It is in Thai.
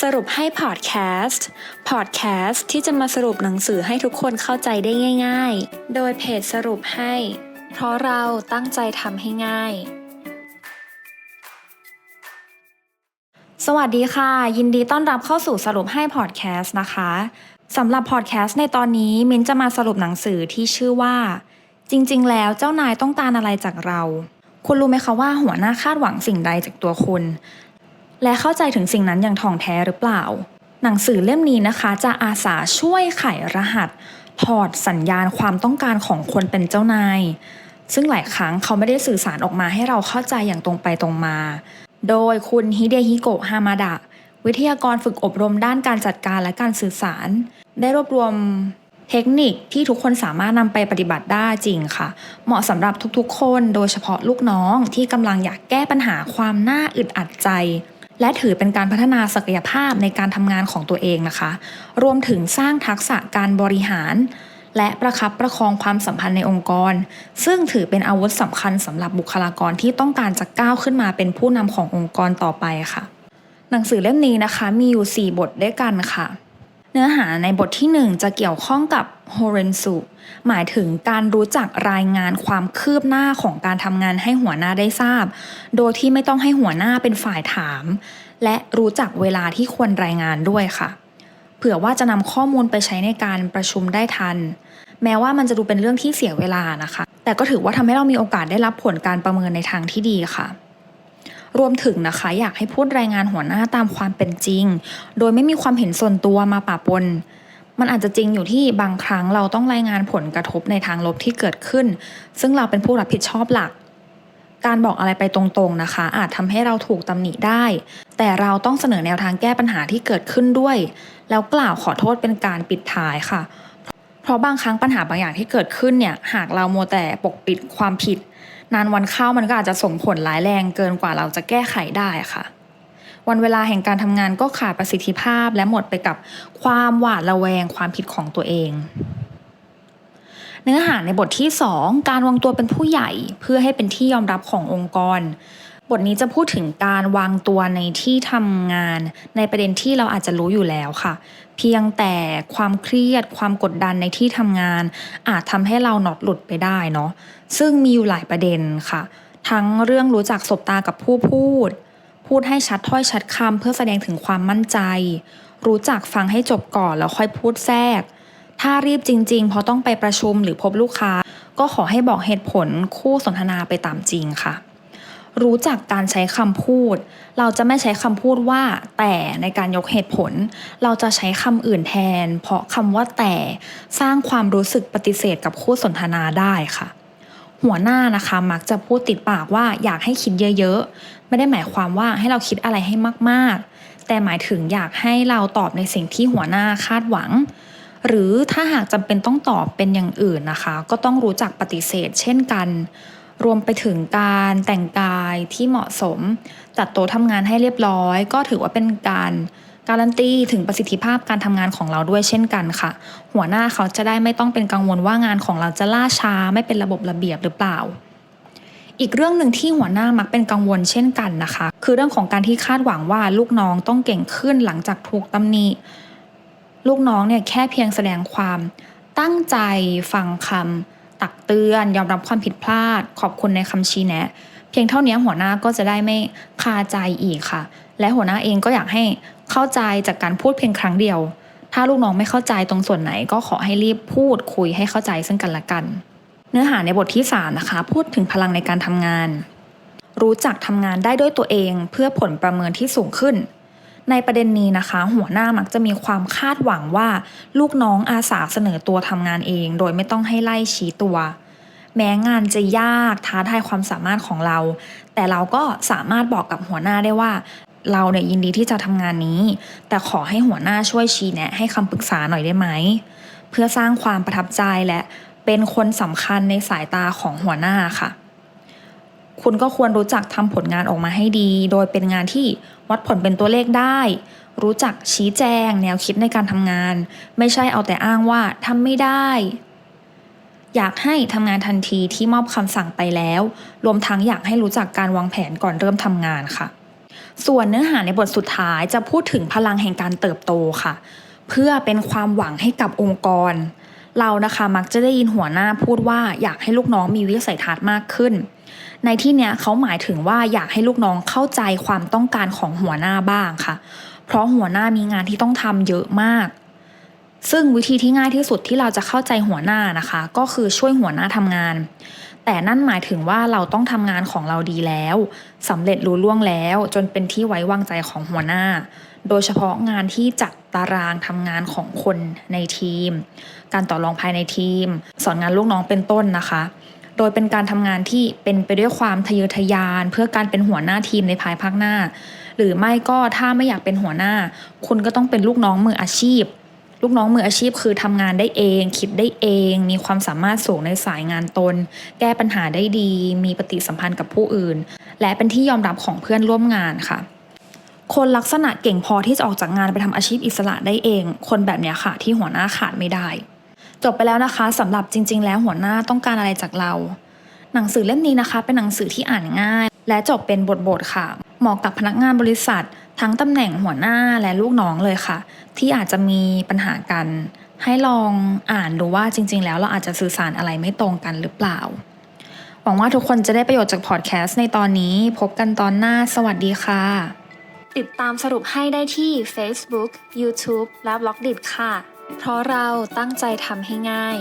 สรุปให้พอดแคสต์ พอดแคสต์ที่จะมาสรุปหนังสือให้ทุกคนเข้าใจได้ง่าย ๆ โดยเพจสรุปให้ เพราะเราตั้งใจทำให้ง่าย สวัสดีค่ะ ยินดีต้อนรับเข้าสู่สรุปให้พอดแคสต์นะคะสำหรับพอดแคสต์ในตอนนี้มินจะมาสรุปหนังสือที่ชื่อว่า จริง ๆ แล้วเจ้านายต้องการอะไรจากเรา คุณรู้ไหมคะว่าหัวหน้าคาดหวังสิ่งใดจากตัวคุณ และเข้าใจถึงสิ่งนั้นอย่างถ่องแท้หรือเปล่า หนังสือเล่มนี้นะคะ จะอาสาช่วยไขรหัส ถอดสัญญาณความต้องการของคนเป็นเจ้านาย ซึ่งหลายครั้งเขาไม่ได้สื่อสารออกมาให้เราเข้าใจอย่างตรงไปตรงมา โดยคุณฮิเดฮิโกะฮามาดะวิทยากรฝึกอบรมด้านการจัดการและการสื่อสาร ได้รวบรวมเทคนิคที่ทุกคนสามารถนำไปปฏิบัติได้จริงค่ะ เหมาะสำหรับทุกๆ คนโดยเฉพาะลูกน้องที่กำลังอยากแก้ปัญหาความน่าอึดอัดใจ และถือเป็นการพัฒนาศักยภาพในการทำงานของตัวเองนะคะ รวมถึงสร้างทักษะการบริหาร และประคับประคองความสัมพันธ์ในองค์กร ซึ่งถือเป็นอาวุธสำคัญสำหรับบุคลากรที่ต้องการจะก้าวขึ้นมาเป็นผู้นำขององค์กรต่อไปค่ะ หนังสือเล่มนี้นะคะมีอยู่ 4 บทด้วยกันค่ะ เนื้อหาในบทที่ 1 จะเกี่ยวข้องกับโฮเรนสุหมายถึงการรู้จักรายงานความคืบหน้าของการทำงานให้หัวหน้าได้ทราบ โดยที่ไม่ต้องให้หัวหน้าเป็นฝ่ายถาม และรู้จักเวลาที่ควรรายงานด้วยค่ะ เผื่อว่าจะนำข้อมูลไปใช้ในการประชุมได้ทัน แม้ว่ามันจะดูเป็นเรื่องที่เสียเวลานะคะ แต่ก็ถือว่าทำให้เรามีโอกาสได้รับผลการประเมินในทางที่ดีค่ะ รวมถึงนะคะอยากให้พูดรายงานหัวหน้าตามความเป็นจริง โดยไม่มีความเห็นส่วนตัวมาปะปน มันอาจจะจริงอยู่ที่บางครั้งเราต้องรายงานผลกระทบในทางลบที่เกิดขึ้น ซึ่งเราเป็นผู้รับผิดชอบหลัก การบอกอะไรไปตรงๆนะคะ อาจทำให้เราถูกตำหนิได้ แต่เราต้องเสนอแนวทางแก้ปัญหาที่เกิดขึ้นด้วย แล้วกล่าวขอโทษเป็นการปิดท้ายค่ะ เพราะบางครั้งปัญหาบางอย่างที่เกิดขึ้นเนี่ยหากเราโมวแต่ปกปิดความผิด นานวันเข้ามันก็อาจจะส่งผลร้ายแรงเกินกว่าเราจะแก้ไขได้ค่ะ วันเวลาแห่งการทำงานก็ขาดประสิทธิภาพและหมดไปกับความหวาดระแวงความผิดของตัวเองเนื้อหาในบทที่ 2 การวางตัวเป็นผู้ใหญ่เพื่อให้เป็นที่ยอมรับขององค์กร บทนี้จะพูดถึงการวางตัวในที่ทำงาน ในประเด็นที่เราอาจจะรู้อยู่แล้วค่ะ เพียงแต่ความเครียดความกดดันในที่ทำงาน อาจทำให้เราหนอดหลุดไปได้เนาะซึ่งมีอยู่หลายประเด็นค่ะ ทั้งเรื่องรู้จักสบตากับผู้พูด พูดให้ชัดถ้อยชัดคำเพื่อแสดงถึงความมั่นใจ รู้จักฟังให้จบก่อนแล้วค่อยพูดแทรก ถ้ารีบจริงๆ เพราะต้องไปประชุมหรือพบลูกค้า ก็ขอให้บอกเหตุผลคู่สนทนาไปตามจริงค่ะ รู้จักการใช้คำพูด เราจะไม่ใช้คำพูดว่าแต่ในการยกเหตุผล เราจะใช้คำอื่นแทน เพราะคำว่าแต่สร้างความรู้สึกปฏิเสธกับคู่สนทนาได้ค่ะ หัวหน้านะคะมักจะพูดติดปากว่าอยากให้คิดเยอะๆ ไม่ได้หมายความว่าให้เราคิดอะไรให้มากๆ แต่หมายถึงอยากให้เราตอบในสิ่งที่หัวหน้าคาดหวังหรือถ้าหากจำเป็นต้องตอบเป็นอย่างอื่นนะคะ ก็ต้องรู้จักปฏิเสธเช่นกัน รวมไปถึงการแต่งกายที่เหมาะสม จัดโต๊ะทำงานให้เรียบร้อย ก็ถือว่าเป็นการการันตีถึงประสิทธิภาพการทำงานของเราด้วยเช่นกันค่ะ หัวหน้าเขาจะได้ไม่ต้องเป็นกังวลว่างานของเราจะล่าช้าไม่เป็นระบบระเบียบหรือเปล่า อีกเรื่องหนึ่งที่หัวหน้ามักเป็นกังวลเช่นกันนะคะ คือเรื่องของการที่คาดหวังว่าลูกน้องต้องเก่งขึ้นหลังจากถูกตำหนิลูกน้องเนี่ยแค่เพียงแสดงความตั้งใจฟังคำ ตักเตือน ยอมรับความผิดพลาด ขอบคุณในคำชี้แนะ เพียงเท่านี้หัวหน้าก็จะได้ไม่คาใจอีกค่ะ และหัวหน้าเองก็อยากให้เข้าใจจากการพูดเพียงครั้งเดียว ถ้าลูกน้องไม่เข้าใจตรงส่วนไหน ก็ขอให้รีบพูดคุยให้เข้าใจซึ่งกันและกัน เนื้อหาในบทที่3นะคะ พูดถึงพลังในการทำงาน รู้จักทำงานได้ด้วยตัวเองเพื่อผลประเมินที่สูงขึ้น ในประเด็นนี้นะคะ หัวหน้ามักจะมีความคาดหวังว่า ลูกน้องอาสาเสนอตัวทำงานเอง โดยไม่ต้องให้ไล่ชี้ตัว แม้งานจะยากท้าทายความสามารถของเรา แต่เราก็สามารถบอกกับหัวหน้าได้ว่า เราเนี่ยยินดีที่จะทำงานนี้ แต่ขอให้หัวหน้าช่วยชี้แนะ ให้คำปรึกษาหน่อยได้ไหม เพื่อสร้างความประทับใจและเป็นคนสำคัญในสายตาของหัวหน้าค่ะ คุณก็ควรรู้จักทำผลงานออกมาให้ดี โดยเป็นงานที่วัดผลเป็นตัวเลขได้ รู้จักชี้แจง แนวคิดในการทำงาน ไม่ใช่เอาแต่อ้างว่าทำไม่ได้ อยากให้ทำงานทันทีที่มอบคำสั่งไปแล้ว รวมทั้งอยากให้รู้จักการวางแผนก่อนเริ่มทำงานค่ะ ส่วนเนื้อหาในบทสุดท้ายจะพูดถึงพลังแห่งการเติบโตค่ะ เพื่อเป็นความหวังให้กับองค์กร เรานะคะมักจะได้ยินหัวหน้าพูดว่าอยากให้ลูกน้องมีวิสัยทัศน์มากขึ้น ในที่เนี้ยเขาหมายถึงว่าอยากให้ลูกน้องเข้าใจความต้องการของหัวหน้าบ้างค่ะ เพราะหัวหน้ามีงานที่ต้องทำเยอะมาก ซึ่งวิธีที่ง่ายที่สุดที่เราจะเข้าใจหัวหน้านะคะ ก็คือช่วยหัวหน้าทำงาน แต่นั่นหมายถึงว่าเราต้องทำงานของเราดีแล้วสำเร็จรู้ล่วงแล้ว จนเป็นที่ไว้วางใจของหัวหน้า โดยเฉพาะงานที่จัดตารางทำงานของคนในทีม การต่อรองภายในทีม สอนงานลูกน้องเป็นต้นนะคะ โดยเป็นการทำงานที่เป็นไปด้วยความทะเยอทะยาน เพื่อการเป็นหัวหน้าทีมในภายภาคหน้า หรือไม่ก็ถ้าไม่อยากเป็นหัวหน้า คุณก็ต้องเป็นลูกน้องมืออาชีพ ลูกน้องมืออาชีพคือทำงานได้เอง คิดได้เอง มีความสามารถสูงในสายงานตน แก้ปัญหาได้ดี มีปฏิสัมพันธ์กับผู้อื่น และเป็นที่ยอมรับของเพื่อนร่วมงานค่ะคนลักษณะเก่งพอที่จะออกจากงานไปทำอาชีพอิสระได้เอง คนแบบนี้ค่ะที่หัวหน้าขาดไม่ได้ จบไปแล้วนะคะสำหรับจริง ๆ แล้วหัวหน้าต้องการอะไรจากเรา หนังสือเล่มนี้นะคะ เป็นหนังสือที่อ่านง่าย และจบเป็นบทๆค่ะ เหมาะกับพนักงานบริษัท ทั้งตำแหน่งหัวหน้าและลูกน้องเลยค่ะ ที่อาจจะมีปัญหากัน ให้ลองอ่านดูว่าจริง ๆ แล้วเราอาจจะสื่อสารอะไรไม่ตรงกันหรือเปล่า หวังว่าทุกคนจะได้ประโยชน์จากพอดแคสต์ในตอนนี้ พบกันตอนหน้า สวัสดีค่ะ ติดตามสรุปให้ได้ที่ Facebook, YouTube และ b ล็อกดิค่ะ เพราะเราตั้งใจทำให้ง่าย